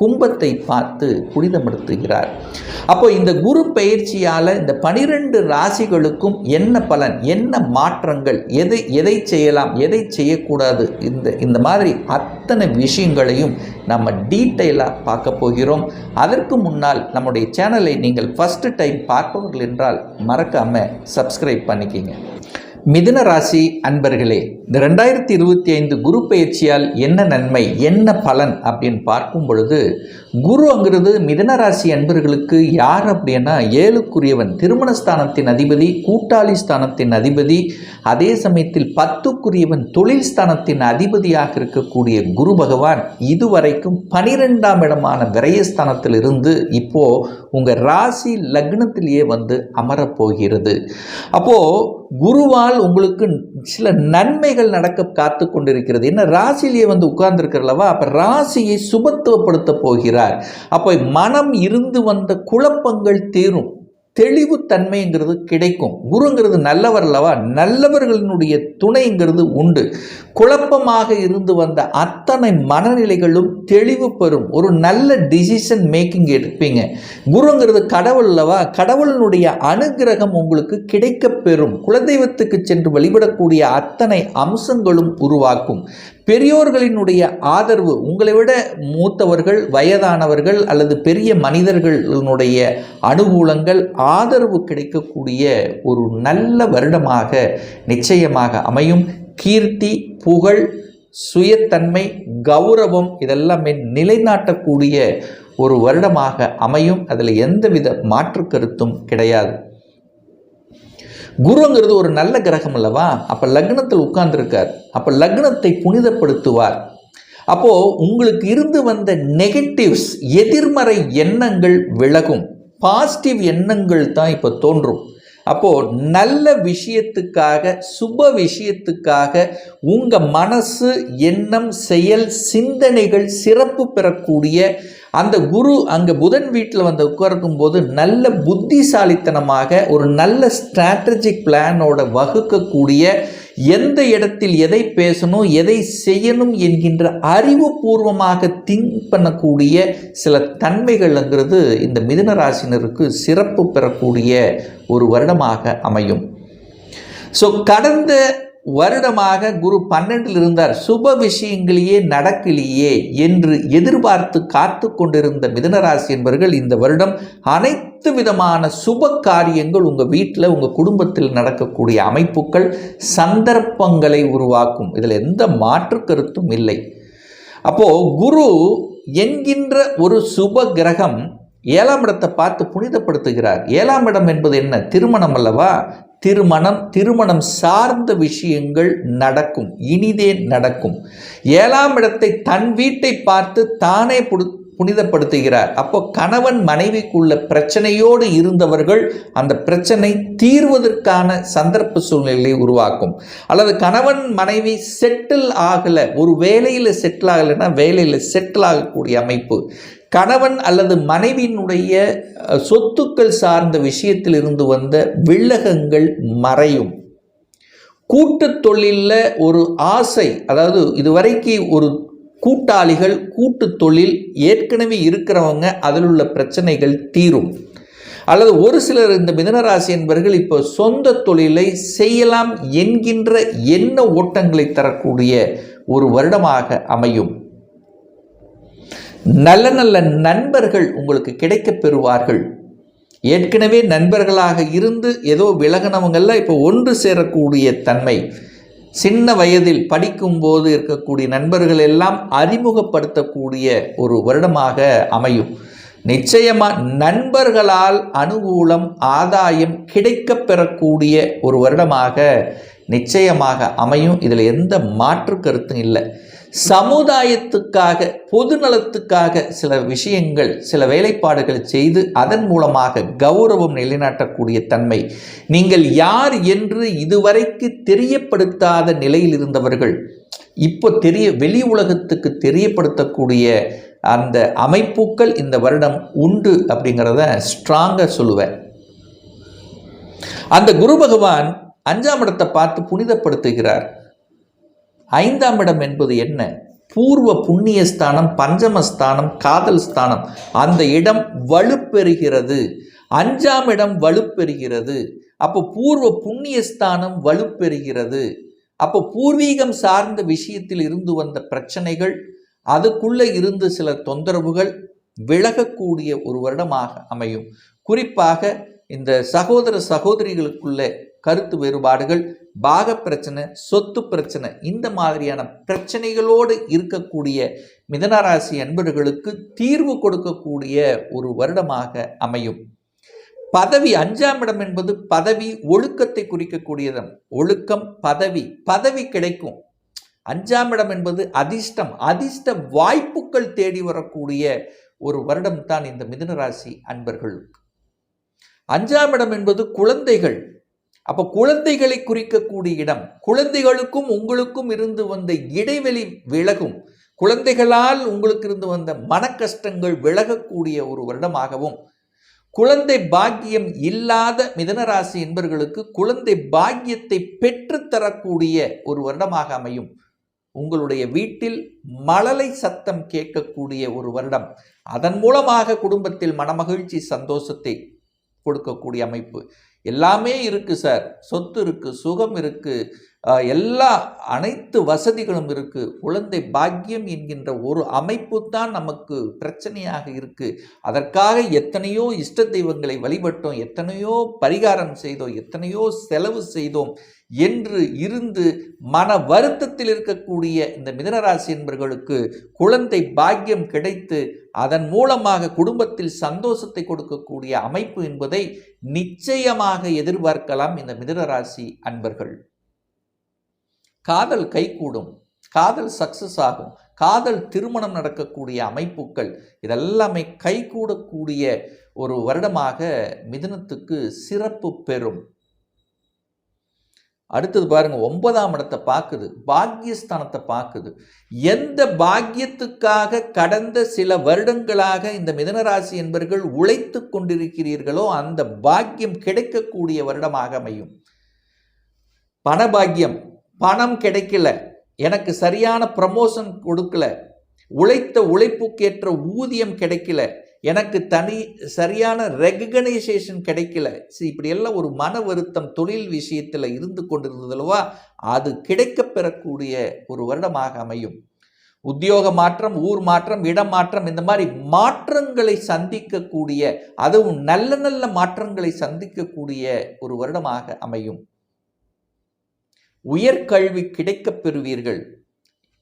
கும்பத்தை பார்த்து புனிதப்படுத்துகிறார். அப்போ இந்த குரு பயிற்சியால் இந்த பனிரெண்டு ராசிகளுக்கும் என்ன பலன் என்ன மாற்றங்கள் எதை எதை செய்யலாம் எதை செய்யக்கூடாது இந்த இந்த மாதிரி அத்தனை விஷயங்களையும் நம்ம டீட்டெயிலாக பார்க்க போகிறோம். அதற்கு முன்னால் நம்முடைய சேனலை நீங்கள் ஃபஸ்ட்டு டைம் பார்ப்பவர்கள் என்றால் மறக்காமல் சப்ஸ்கிரைப் பண்ணிக்கிங்க. மிதுன ராசி அன்பர்களே இந்த ரெண்டாயிரத்தி இருபத்தி ஐந்து குரு பயிற்சியால் என்ன நன்மை என்ன பலன் அப்படின்னு பார்க்கும் பொழுது குருங்கிறது மிதன ராசி அன்பர்களுக்கு யார் அப்படின்னா ஏழுக்குரியவன் திருமண ஸ்தானத்தின் அதிபதி கூட்டாளி ஸ்தானத்தின் அதிபதி அதே சமயத்தில் பத்துக்குரியவன் தொழில் ஸ்தானத்தின் அதிபதியாக இருக்கக்கூடிய குரு பகவான் இதுவரைக்கும் பனிரெண்டாம் இடமான விரயஸ்தானத்தில் இருந்து இப்போ உங்கள் ராசி லக்னத்திலேயே வந்து அமரப்போகிறது அப்போது குருவால் உங்களுக்கு சில நன்மைகள் நடக்க காத்து கொண்டிருக்கிறது. என்ன? ராசியிலேயே வந்து உட்கார்ந்துருக்கிறல்லவா? அப்போ ராசியை சுபத்துவப்படுத்த போகிறார். அப்போ மனம் இருந்து வந்த குழப்பங்கள் தீரும். தெளிவுத்தன்மைங்கிறது கிடைக்கும். குருங்கிறது நல்லவர் அல்லவா? நல்லவர்களினுடைய துணைங்கிறது உண்டு. குழப்பமாக இருந்து வந்த அத்தனை மனநிலைகளும் தெளிவு பெறும். ஒரு நல்ல டிசிஷன் மேக்கிங் எடுப்பீங்க. குருங்கிறது கடவுள் அல்லவா? கடவுளினுடைய அனுகிரகம் உங்களுக்கு கிடைக்க பெறும். குலதெய்வத்துக்கு சென்று வழிபடக்கூடிய அத்தனை அம்சங்களும் உருவாக்கும். பெரியோர்களினுடைய ஆதரவு உங்களை விட மூத்தவர்கள் வயதானவர்கள் அல்லது பெரிய மனிதர்களினுடைய அனுகூலங்கள் ஆதரவு கிடைக்கக்கூடிய ஒரு நல்ல வருடமாக நிச்சயமாக அமையும். கீர்த்தி புகழ் சுயத்தன்மை கௌரவம் இதெல்லாமே நிலைநாட்டக்கூடிய ஒரு வருடமாக அமையும். அதில் எந்தவித மாற்று கருத்தும் கிடையாது. குருங்கிறது ஒரு நல்ல கிரகம் அல்லவா? அப்போ லக்னத்தில் உட்கார்ந்துருக்கார். அப்போ லக்னத்தை புனிதப்படுத்துவார். அப்போது உங்களுக்கு இருந்து வந்த நெகட்டிவ்ஸ் எதிர்மறை எண்ணங்கள் விலகும். பாசிட்டிவ் எண்ணங்கள் தான் இப்போ தோன்றும். அப்போது நல்ல விஷயத்துக்காக சுப விஷயத்துக்காக உங்கள் மனசு எண்ணம் செயல் சிந்தனைகள் சிறப்பு பெறக்கூடிய அந்த குரு அங்கே புதன் வீட்டில் வந்து உட்கார்க்கும் போது நல்ல புத்திசாலித்தனமாக ஒரு நல்ல ஸ்ட்ராட்டஜிக் பிளானோட வகுக்கக்கூடிய எந்த இடத்தில் எதை பேசணும் எதை செய்யணும் என்கின்ற அறிவுபூர்வமாக திங்க் பண்ணக்கூடிய சில தன்மைகள்ங்கிறது இந்த மிதுன ராசினருக்கு சிறப்பு பெறக்கூடிய ஒரு வருடமாக அமையும். ஸோ கடந்த வருடமாக குரு பன்னெண்டில் இருந்தார். சுப விஷயங்களையே நடக்கலையே என்று எதிர்பார்த்து காத்து கொண்டிருந்த மிதனராசி என்பவர்கள் இந்த வருடம் அனைத்து விதமான சுப காரியங்கள் உங்கள் வீட்டில் உங்கள் குடும்பத்தில் நடக்கக்கூடிய அமைப்புகள் சந்தர்ப்பங்களை உருவாக்கும். இதில் எந்த மாற்று கருத்தும் இல்லை. அப்போது குரு என்கின்ற ஒரு சுப கிரகம் ஏழாம் இடத்தை பார்த்து புனிதப்படுத்துகிறார். ஏழாம் இடம் என்பது என்ன? திருமணம் அல்லவா? திருமணம் திருமணம் சார்ந்த விஷயங்கள் நடக்கும். இனிதே நடக்கும். ஏழாம் இடத்தை தன் வீட்டை பார்த்து தானே புனிதப்படுத்துகிறார். அப்போ கணவன் மனைவிக்குள்ள பிரச்சனையோடு இருந்தவர்கள் அந்த பிரச்சனை தீர்வதற்கான சந்தர்ப்ப சூழ்நிலையை உருவாக்கும். அல்லது கணவன் மனைவி செட்டில் ஆகலை. ஒரு வேலையில் செட்டில் ஆகலைன்னா வேலையில் செட்டில் ஆகக்கூடிய அமைப்பு. கணவன் அல்லது மனைவியினுடைய சொத்துக்கள் சார்ந்த விஷயத்தில் இருந்து வந்த வில்லகங்கள் மறையும். கூட்டு தொழிலில் ஒரு ஆசை அதாவது இதுவரைக்கு ஒரு கூட்டாளிகள் கூட்டு தொழில் ஏற்கனவே இருக்கிறவங்க அதில் உள்ள பிரச்சனைகள் தீரும். அல்லது ஒரு சிலர் இந்த மிதனராசி என்பவர்கள் இப்போ சொந்த தொழிலை செய்யலாம் என்கின்ற எண்ண ஓட்டங்களை தரக்கூடிய ஒரு வருடமாக அமையும். நல்ல நல்ல நண்பர்கள் உங்களுக்கு கிடைக்கப் பெறுவார்கள். ஏற்கனவே நண்பர்களாக இருந்து ஏதோ விலகினவங்கெல்லாம் இப்போ ஒன்று சேரக்கூடிய தன்மை. சின்ன வயதில் படிக்கும்போது இருக்கக்கூடிய நண்பர்கள் எல்லாம் அறிமுகப்படுத்தக்கூடிய ஒரு வருடமாக அமையும். நிச்சயமாக நண்பர்களால் அனுகூலம் ஆதாயம் கிடைக்கப் பெறக்கூடிய ஒரு வருடமாக நிச்சயமாக அமையும். இதில் எந்த மாற்று கருத்தும் இல்லை. சமுதாயத்துக்காக பொதுநலத்துக்காக சில விஷயங்கள் சில வேலைப்பாடுகள் செய்து அதன் மூலமாக கௌரவம் நிலைநாட்டக்கூடிய தன்மை. நீங்கள் யார் என்று இதுவரைக்கு தெரியப்படுத்தாத நிலையில் இருந்தவர்கள் இப்போ தெரிய வெளி உலகத்துக்கு தெரியப்படுத்தக்கூடிய அந்த அமைப்புகள் இந்த வருடம் உண்டு அப்படிங்கிறத ஸ்ட்ராங்காக சொல்லுவேன். அந்த குரு பகவான் அஞ்சாம் இடத்தை பார்த்து புனிதப்படுத்துகிறார். ஐந்தாம் இடம் என்பது என்ன? பூர்வ புண்ணியஸ்தானம் பஞ்சமஸ்தானம் காதல் ஸ்தானம். அந்த இடம் வலுப்பெறுகிறது. அஞ்சாம் இடம் வலுப்பெறுகிறது. அப்போ பூர்வ புண்ணியஸ்தானம் வலுப்பெறுகிறது. அப்போ பூர்வீகம் சார்ந்த விஷயத்தில் இருந்து வந்த பிரச்சனைகள் அதுக்குள்ளே இருந்து சில தொந்தரவுகள் விலகக்கூடிய ஒரு வருடமாக அமையும். குறிப்பாக இந்த சகோதர சகோதரிகளுக்குள்ளே கருத்து வேறுபாடுகள் பாக பிரச்சனை சொத்து பிரச்சனை இந்த மாதிரியான பிரச்சனைகளோடு இருக்கக்கூடிய மிதனராசி அன்பர்களுக்கு தீர்வு கொடுக்கக்கூடிய ஒரு வருடமாக அமையும். பதவி அஞ்சாம் இடம் என்பது பதவி ஒழுக்கத்தை குறிக்கக்கூடியதம். ஒழுக்கம் பதவி பதவி கிடைக்கும். அஞ்சாம் இடம் என்பது அதிர்ஷ்டம் அதிர்ஷ்ட வாய்ப்புகள் தேடி வரக்கூடிய ஒரு வருடம் தான் இந்த மிதனராசி அன்பர்களுக்கு. அஞ்சாம் இடம் என்பது குழந்தைகள் அப்போ குழந்தைகளை குறிக்கக்கூடிய இடம் குழந்தைகளுக்கும் உங்களுக்கும் இருந்து வந்த இடைவெளி விலகும். குழந்தைகளால் உங்களுக்கு இருந்து வந்த மன கஷ்டங்கள் விலகக்கூடிய ஒரு வருடமாகவும் குழந்தை பாக்கியம் இல்லாத மிதனராசி என்பர்களுக்கு குழந்தை பாக்கியத்தை பெற்றுத்தரக்கூடிய ஒரு வருடமாக அமையும். உங்களுடைய வீட்டில் மழலை சத்தம் கேட்கக்கூடிய ஒரு வருடம். அதன் மூலமாக குடும்பத்தில் மனமகிழ்ச்சி சந்தோஷத்தை கொடுக்கக்கூடிய அமைப்பு. எல்லாமே இருக்குது சார். சொத்து இருக்குது சுகம் இருக்குது எல்லா அனைத்து வசதிகளும் இருக்குது குழந்தை பாக்கியம் என்கின்ற ஒரு அமைப்பு தான் நமக்கு பிரச்சனையாக இருக்குது அதற்காக எத்தனையோ இஷ்ட தெய்வங்களை வழிபட்டோம் எத்தனையோ பரிகாரம் செய்தோம் எத்தனையோ செலவு செய்தோம் என்று இருந்து மன வருத்தத்தில் இருக்கக்கூடிய இந்த மிதனராசி என்பர்களுக்கு குழந்தை பாக்கியம் கிடைத்து அதன் மூலமாக குடும்பத்தில் சந்தோஷத்தை கொடுக்கக்கூடிய அமைப்பு என்பதை நிச்சயமாக எதிர்பார்க்கலாம் இந்த மிதனராசி அன்பர்கள். காதல் கைகூடும் காதல் சக்சஸ் ஆகும் காதல் திருமணம் நடக்கக்கூடிய அமைப்புகள் இதெல்லாமே கைகூடக்கூடிய ஒரு வருடமாக மிதனத்துக்கு சிறப்பு பெறும். அடுத்தது பாருங்க ஒன்பதாம் இடத்தை பார்க்குது பாக்கியஸ்தானத்தை பார்க்குது. எந்த பாக்கியத்துக்காக கடந்த சில வருடங்களாக இந்த மிதனராசி என்பர்கள் உழைத்து கொண்டிருக்கிறீர்களோ அந்த பாக்கியம் கிடைக்கக்கூடிய வருடமாக அமையும். பணபாக்கியம் பணம் கிடைக்கல. எனக்கு சரியான ப்ரமோஷன் கொடுக்கல. உழைத்த உழைப்புக்கேற்ற ஊதியம் கிடைக்கல. எனக்கு தனி சரியான ரெகனைசேஷன் கிடைக்கல. சரி இப்படியெல்லாம் ஒரு மன வருத்தம் தொழில் விஷயத்தில் இருந்து கொண்டிருந்ததுலவா அது கிடைக்க பெறக்கூடிய ஒரு வருடமாக அமையும். உத்தியோக மாற்றம் ஊர் மாற்றம் இடம் மாற்றம் இந்த மாதிரி மாற்றங்களை சந்திக்கக்கூடிய அதுவும் நல்ல நல்ல மாற்றங்களை சந்திக்கக்கூடிய ஒரு வருடமாக அமையும். உயர்கல்வி கிடைக்கப் பெறுவீர்கள்.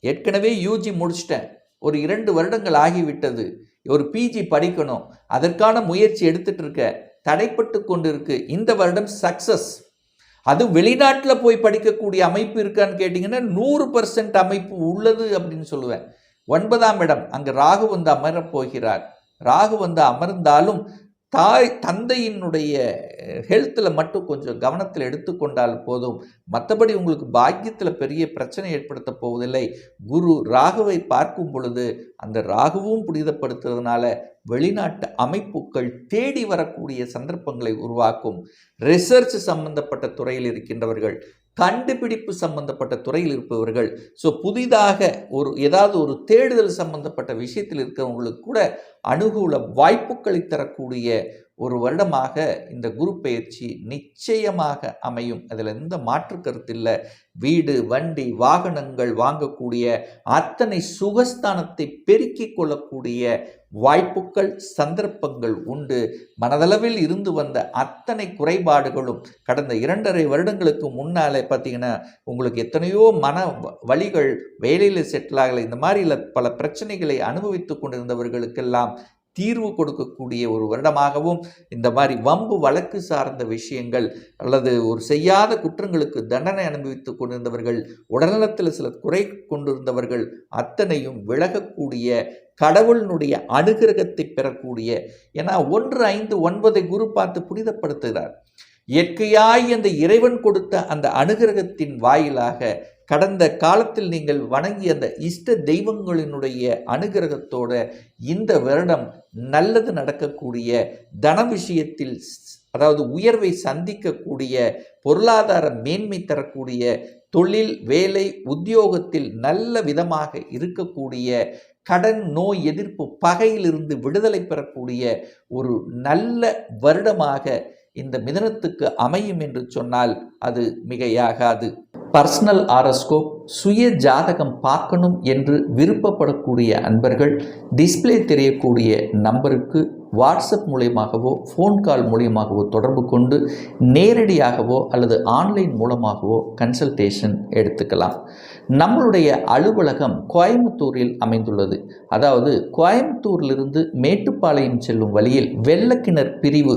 ஏற்கனவே யூஜி முடிச்சிட்டேன். ஒரு இரண்டு வருடங்கள் ஆகிவிட்டது. ஒரு பிஜி படிக்கணும். அதற்கான முயற்சி எடுத்துட்டு இருக்க. தடைப்பட்டு கொண்டு இருக்கு இந்த வருடம் சக்சஸ் அது வெளிநாட்டில் போய் படிக்கக்கூடிய அமைப்பு இருக்கான்னு கேட்டிங்கன்னா நூறு பர்சன்ட் அமைப்பு உள்ளது அப்படின்னு சொல்லுவேன். ஒன்பதாம் இடம். அங்கே ராகு வந்து அமரப் போகிறார். ராகு வந்து அமர்ந்தாலும் தாய் தந்தையினுடைய ஹெல்த்தில் மட்டும் கொஞ்சம் கவனத்தில் எடுத்துக்கொண்டால் போதும். மற்றபடி உங்களுக்கு பாக்கியத்தில் பெரிய பிரச்சனை ஏற்படுத்த போவதில்லை. குரு ராகுவை பார்க்கும் பொழுது அந்த ராகுவும் புனிதப்படுத்துறதுனால வெளிநாட்டு அமைப்புகள் தேடி வரக்கூடிய சந்தர்ப்பங்களை உருவாக்கும். ரிசர்ச் சம்பந்தப்பட்ட துறையில் இருக்கின்றவர்கள் கண்டுபிடிப்பு சம்பந்தப்பட்ட துறையில் இருப்பவர்கள். ஸோ புதிதாக ஒரு ஏதாவது ஒரு தேடுதல் சம்பந்தப்பட்ட விஷயத்தில் இருக்கிறவங்களுக்கு கூட அனுகூல வாய்ப்புகளை தரக்கூடிய ஒரு வருடமாக இந்த குரு பயிற்சி நிச்சயமாக அமையும். அதில் எந்த மாற்று கருத்து இல்லை. வீடு வண்டி வாகனங்கள் வாங்கக்கூடிய அத்தனை சுகஸ்தானத்தை பெருக்கிக் கொள்ளக்கூடிய வாய்ப்புகள் சந்தர்ப்பங்கள் உண்டு. மனதளவில் இருந்து வந்த அத்தனை குறைபாடுகளும் கடந்த இரண்டரை வருடங்களுக்கு முன்னாலே பார்த்தீங்கன்னா உங்களுக்கு எத்தனையோ மன வ- வேலையில் செட்டில் ஆகலை. இந்த மாதிரி பல பிரச்சனைகளை அனுபவித்து கொண்டிருந்தவர்களுக்கெல்லாம் தீர்வு கொடுக்கக்கூடிய ஒரு வருடமாகவும் இந்த மாதிரி வம்பு வழக்கு சார்ந்த விஷயங்கள் அல்லது ஒரு செய்யாத குற்றங்களுக்கு தண்டனை அனுபவித்து கொண்டிருந்தவர்கள் உடல்நலத்தில் சில குறை கொண்டிருந்தவர்கள் அத்தனையும் விலகக்கூடிய கடவுளினுடைய அனுகிரகத்தை பெறக்கூடிய ஏன்னா ஒன்று ஐந்து ஒன்பதை குரு பார்த்து புனிதப்படுத்துகிறார். இயற்கையாய் அந்த இறைவன் கொடுத்த அந்த அனுகிரகத்தின் வாயிலாக கடந்த காலத்தில் நீங்கள் வணங்கிய அந்த இஷ்ட தெய்வங்களினுடைய அனுகிரகத்தோட இந்த வருடம் நல்லது நடக்கக்கூடிய தன விஷயத்தில் அதாவது உயர்வை சந்திக்கக்கூடிய பொருளாதார மேன்மை தரக்கூடிய தொழில் வேலை உத்தியோகத்தில் நல்ல விதமாக இருக்கக்கூடிய கடன் நோய் எதிர்ப்பு பகையிலிருந்து விடுதலை பெறக்கூடிய ஒரு நல்ல வருடமாக இந்த மிதனத்துக்கு அமையும் என்று சொன்னால் அது மிகையாகாது. பர்சனல் ஆரஸ்கோப் சுய ஜாதகம் பார்க்கணும் என்று விருப்பப்படக்கூடிய அன்பர்கள் டிஸ்ப்ளே தெரியக்கூடிய நம்பருக்கு வாட்ஸ்அப் மூலியமாகவோ ஃபோன் கால் மூலியமாகவோ தொடர்பு கொண்டு நேரடியாகவோ அல்லது ஆன்லைன் மூலமாகவோ கன்சல்டேஷன் எடுத்துக்கலாம். நம்மளுடைய அலுவலகம் கோயம்புத்தூரில் அமைந்துள்ளது. அதாவது கோயம்புத்தூரிலிருந்து மேட்டுப்பாளையம் செல்லும் வழியில் வெள்ளக்கிணர் பிரிவு